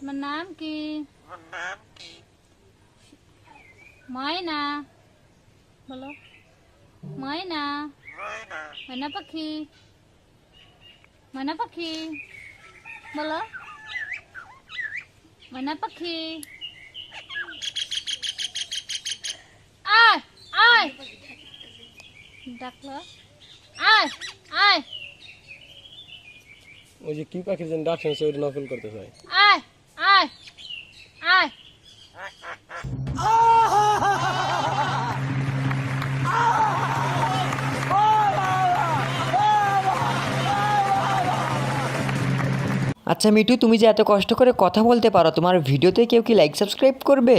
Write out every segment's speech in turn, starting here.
তোমার নাম কি ময়না বলো ময়না ময়না পাখি ময়না পাখি বলো ময়না পাখি আয় আয় ডাকলো আয় আয় ওই যে কি পাখির জন্য ডাকছেন সে ওইটা নকল করতে আয় আয় আচ্ছা মিটু তুমি যে এত কষ্ট করে কথা বলতে পারো, তোমার ভিডিওতে কেউ কি লাইক সাবস্ক্রাইব করবে?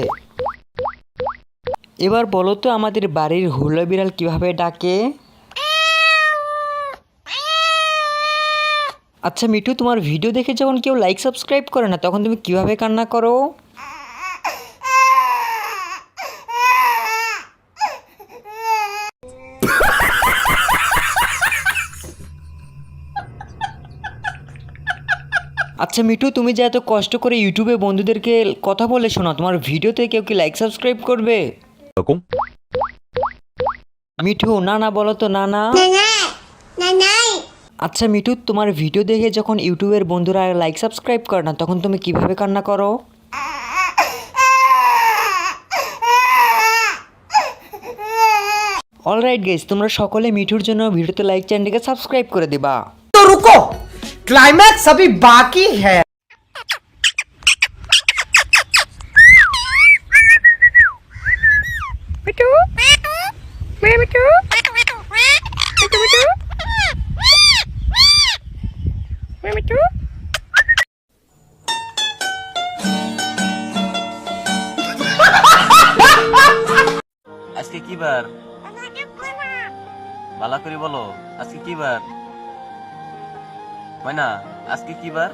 এবার বলো তো আমাদের বাড়ির হুলো বিড়াল কীভাবে ডাকে? আচ্ছা মিঠু, তোমার ভিডিও দেখে যখন কেউ লাইক সাবস্ক্রাইব করে না, তখন তুমি কীভাবে কান্না করো? আচ্ছা মিঠু তুমি যে এত কষ্ট করে ইউটিউবে বন্ধুদেরকে কথা বলে শোনা তোমার ভিডিওতে কেউ কি লাইক সাবস্ক্রাইব করবে? মিঠু না না বলো তো না না। আচ্ছা মিঠু তোমার ভিডিও দেখে যখন ইউটিউবের বন্ধুরা লাইক সাবস্ক্রাইব করে না তখন তুমি কীভাবে কান্না করো? অলরাইট গেস তোমরা সকলে মিঠুর জন্য ভিডিওতে লাইক চ্যানেলটিকে সাবস্ক্রাইব করে দিবা। রুকো। क्लाइमैक्स अभी बाकी है আজকে কি বার বালা করে বলো আজকে কি বার ময়না আজকে কি বার